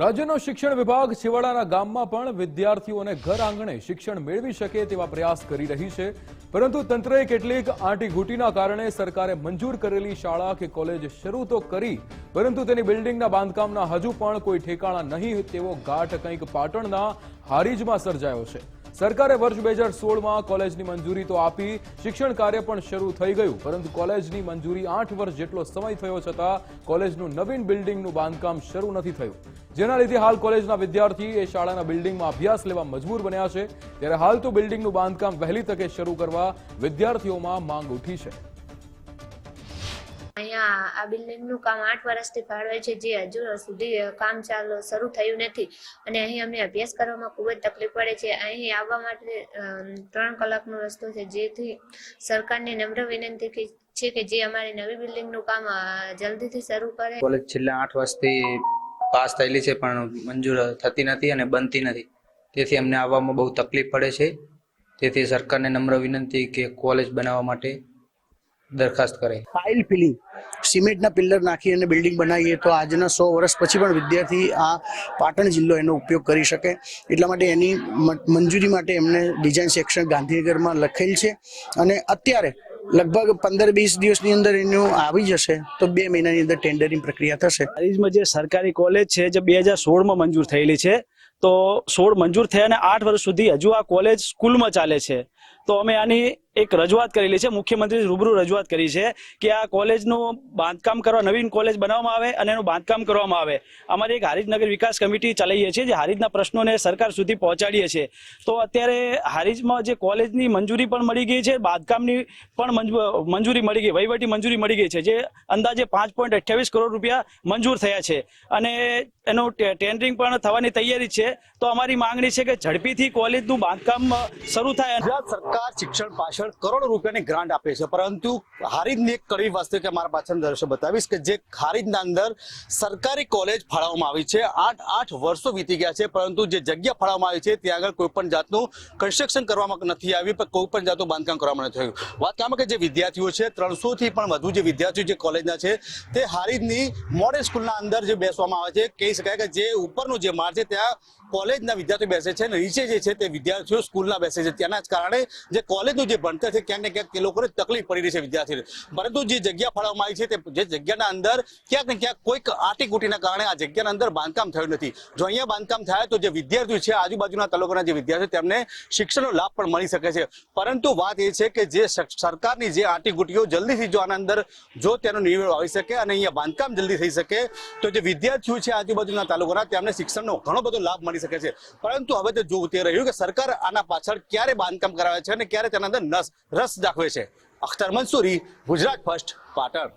રાજ્યનો શિક્ષણ વિભાગ છેવાડાના ગામમાં પણ વિદ્યાર્થીઓને ઘર આંગણે શિક્ષણ મેળવી શકે તેવા પ્રયાસ કરી રહી છે. પરંતુ તંત્રએ કેટલીક આંટીઘૂંટીના કારણે સરકારે મંજૂર કરેલી શાળા કે કોલેજ શરૂ તો કરી, પરંતુ તેની બિલ્ડિંગના બાંધકામના હજુ પણ કોઈ ઠેકાણા નહીં, તેવો ઘાટ કંઈક પાટણના હારીજમાં સર્જાયો છે. સરકારે વર્ષ બે હજાર સોળમાં કોલેજની મંજૂરી તો આપી, શિક્ષણ કાર્ય પણ શરૂ થઈ ગયું. પરંતુ કોલેજની મંજૂરી આઠ વર્ષ જેટલો સમય થયો છતાં કોલેજનું નવીન બિલ્ડિંગનું બાંધકામ શરૂ નથી થયું. જેના લીધે હાલ કોલેજના વિદ્યાર્થી એ શાળાના બિલ્ડિંગમાં અભ્યાસ લેવા મજબૂર બન્યા છે. ત્યારે હાલ તો બિલ્ડિંગનું બાંધકામ વહેલી તકે શરૂ કરવા વિદ્યાર્થીઓમાં માંગ ઉઠી છે. અહીંયા આ બિલ્ડિંગનું કામ આઠ વર્ષથી ફાળવે છે, જે હજુ સુધી કામ ચાલુ શરૂ થયું નથી. અને અહીં અમને અભ્યાસ કરવામાં ખૂબ જ તકલીફ પડે છે. અહીં આવવા માટે ત્રણ કલાકનો રસ્તો છે, જેથી સરકારને નમ્ર વિનંતી છે કે જે અમારી નવી બિલ્ડિંગનું કામ જલ્દીથી શરૂ કરે. કોલેજ છેલ્લા આઠ વર્ષથી પાસ થયેલી છે, પણ મંજૂર થતી નથી અને બનતી નથી. તેથી અમને આવવામાં બહુ તકલીફ પડે છે. તેથી સરકારને નમ્ર વિનંતી કે કોલેજ બનાવવા માટે દરખાસ્ત કરે ફાઇલ ફિલિંગ સિમેન્ટના પિલ્લર નાખી અને બિલ્ડિંગ બનાવીએ તો આજના સો વર્ષ પછી પણ વિદ્યાર્થી આ પાટણ જિલ્લો એનો ઉપયોગ કરી શકે. એટલા માટે એની મ- મંજૂરી માટે એમને ડિઝાઇન સેક્શન ગાંધીનગરમાં લખેલ છે. અને અત્યારે લગભગ પંદર વીસ દિવસની અંદર એનું આવી જશે તો બે મહિનાની અંદર ટેન્ડરિંગ પ્રક્રિયા થશે. હારીજમાં જે સરકારી કોલેજ છે જે બે હજાર સોળમાં મંજૂર થયેલી છે તો સોળ મંજૂર થયા અને આઠ વર્ષ સુધી હજુ આ કોલેજ સ્કૂલમાં ચાલે છે. તો અમે આની એક રજૂઆત કરેલી છે. મુખ્યમંત્રી રૂબરૂ રજૂઆત કરી છે કે આ કોલેજનું બાંધકામ કરવા, નવીન કોલેજ બનાવવામાં આવે અને એનું બાંધકામ કરવામાં આવે. અમારી એક હારીજનગર વિકાસ કમિટી ચલાવીએ છીએ, જે હારીજના પ્રશ્નોને સરકાર સુધી પહોંચાડીએ છીએ. તો અત્યારે હારીજમાં જે કોલેજની મંજૂરી પણ મળી ગઈ છે, બાંધકામની પણ મંજૂરી મળી ગઈ, વહીવટી મંજૂરી મળી ગઈ છે, જે અંદાજે પાંચ પોઈન્ટ અઠ્યાવીસ કરોડ રૂપિયા મંજૂર થયા છે. અને એનું ટેન્ડરિંગ પણ થવાની તૈયારી છે. તો અમારી માંગણી છે કે ઝડપીથી કોલેજનું બાંધકામ શરૂ થાય. સરકાર શિક્ષણ પાછળ કરોડો રૂપિયાની ગ્રાન્ટ આપે છે. પરંતુ હારીજની એક કડવી કે મારા પાછળ દ્રશ્ય બતાવીશ કે જે હારીજના અંદર સરકારી કોલેજ ફાળવવામાં આવી છે. આઠ આઠ વર્ષો વીતી ગયા છે, પરંતુ જે જગ્યા ફાળવવામાં આવી છે, ત્યાં આગળ કોઈ પણ જાતનું કન્સ્ટ્રક્શન કરવામાં નથી આવ્યું પણ કોઈ પણ જાતનું બાંધકામ કરવામાં નથી થયું વાત કામ કે જે વિદ્યાર્થીઓ છે ત્રણસો થી પણ વધુ જે વિદ્યાર્થીઓ જે કોલેજના છે, તે હારીજની મોડેલ સ્કૂલના અંદર જે બેસવામાં આવે છે, કહી શકાય કે જે ઉપરનું જે માળ છે, ત્યાં કોલેજના વિદ્યાર્થીઓ બેસે છે અને નીચે જે છે તે વિદ્યાર્થીઓ સ્કૂલના બેસે છે. તેના જ કારણે જે કોલેજનું જે ભણતર છે, ક્યાંક ને ક્યાંક લોકોને તકલીફ પડી રહી છે વિદ્યાર્થીઓને. પરંતુ જે જગ્યા ફાળવવામાં આવી છે, તે જે જગ્યાના અંદર ક્યાંક ને ક્યાંક કોઈક આટીકુટીના કારણે આ જગ્યાના અંદર બાંધકામ થયું નથી. જો અહીંયા બાંધકામ થાય તો જે વિદ્યાર્થીઓ છે, આજુબાજુના તાલુકાના જે વિદ્યાર્થીઓ તેમને શિક્ષણનો લાભ પણ મળી શકે છે. પરંતુ વાત એ છે કે જે સરકારની જે આટીકુટીઓ જલ્દીથી જો આના અંદર જો તેનો નિર્ણય આવી શકે અને અહીંયા બાંધકામ જલ્દી થઈ શકે, તો જે વિદ્યાર્થીઓ છે, આજુબાજુના તાલુકાના, તેમને શિક્ષણનો ઘણો બધો લાભ મળી શકે છે. પરંતુ હવે તો જોવું તે રહ્યું કે સરકાર આના પાછળ ક્યારે બાંધકામ કરાવે છે અને ક્યારે તેના અંદર નસ રસ દાખવે છે. અખ્તર મંસૂરી ગુજરાત ફર્સ્ટ પાટણ.